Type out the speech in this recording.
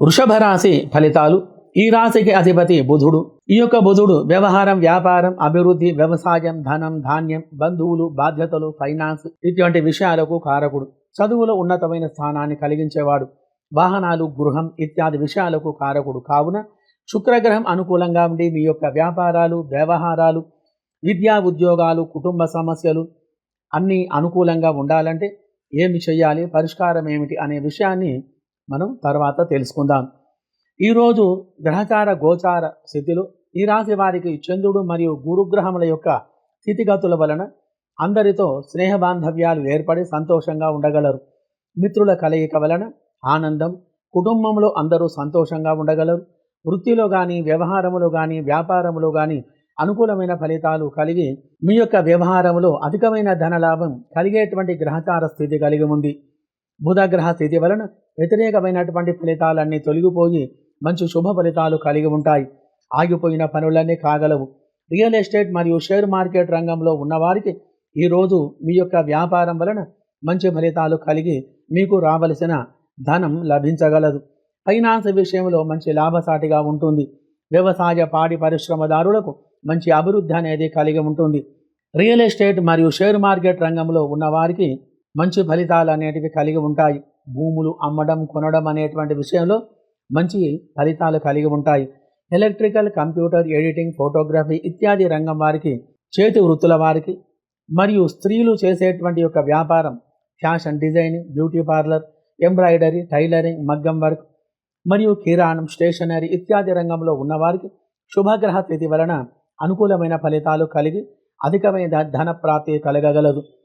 వృషభ రాశి ఫలితాలు. ఈ రాశికి అధిపతి బుధుడు. ఈ యొక్క బుధుడు వ్యవహారం వ్యాపారం అభివృద్ధి వ్యవసాయం ధనం ధాన్యం బంధువులు బాధ్యతలు ఫైనాన్స్ ఇటువంటి విషయాలకు కారకుడు. చదువులో ఉన్నతమైన స్థానాన్ని కలిగించేవాడు. వాహనాలు గృహం ఇత్యాది విషయాలకు కారకుడు. కావున శుక్రగ్రహం అనుకూలంగా ఉండి మీ యొక్క వ్యాపారాలు వ్యవహారాలు విద్యా ఉద్యోగాలు కుటుంబ సమస్యలు అన్నీ అనుకూలంగా ఉండాలంటే ఏమి చేయాలి? పరిష్కారం ఏమిటి? అనే విషయాన్ని మనం తర్వాత తెలుసుకుందాం. ఈరోజు గ్రహచార గోచార స్థితిలో ఈ రాశి వారికి చంద్రుడు మరియు గురుగ్రహముల యొక్క స్థితిగతుల వలన అందరితో స్నేహ బాంధవ్యాలు ఏర్పడి సంతోషంగా ఉండగలరు. మిత్రుల కలయిక వలన ఆనందం కుటుంబంలో అందరూ సంతోషంగా ఉండగలరు. వృత్తిలో కానీ వ్యవహారములో కానీ వ్యాపారములో కానీ అనుకూలమైన ఫలితాలు కలిగి మీ యొక్క వ్యవహారంలో అధికమైన ధనలాభం కలిగేటువంటి గ్రహచార స్థితి కలిగి ఉంది. బుధగ్రహ స్థితి వలన వ్యతిరేకమైనటువంటి ఫలితాలన్నీ తొలగిపోయి మంచి శుభ ఫలితాలు కలిగి ఉంటాయి. ఆగిపోయిన పనులన్నీ కాగలవు. రియల్ ఎస్టేట్ మరియు షేర్ మార్కెట్ రంగంలో ఉన్నవారికి ఈరోజు మీ యొక్క వ్యాపారం వలన మంచి ఫలితాలు కలిగి మీకు రావలసిన ధనం లభించగలదు. ఫైనాన్స్ విషయంలో మంచి లాభసాటిగా ఉంటుంది. వ్యవసాయ పాడి పరిశ్రమదారులకు మంచి అభివృద్ధి అనేది కలిగి ఉంటుంది. రియల్ ఎస్టేట్ మరియు షేర్ మార్కెట్ రంగంలో ఉన్నవారికి మంచి ఫలితాలు అనేటివి కలిగి ఉంటాయి. భూములు అమ్మడం కొనడం అనేటువంటి విషయంలో మంచి ఫలితాలు కలిగి ఉంటాయి. ఎలక్ట్రికల్ కంప్యూటర్ ఎడిటింగ్ ఫోటోగ్రఫీ ఇత్యాది రంగం వారికి చేతి వృత్తుల వారికి మరియు స్త్రీలు చేసేటువంటి యొక్క వ్యాపారం fashion designing beauty parlour embroidery tailoring మగ్గం వర్క్ మరియు కిరాణం స్టేషనరీ ఇత్యాది రంగంలో ఉన్నవారికి శుభగ్రహ తిథి వలన అనుకూలమైన ఫలితాలు కలిగి అధికమైన ధన ప్రాప్తి కలగగలదు.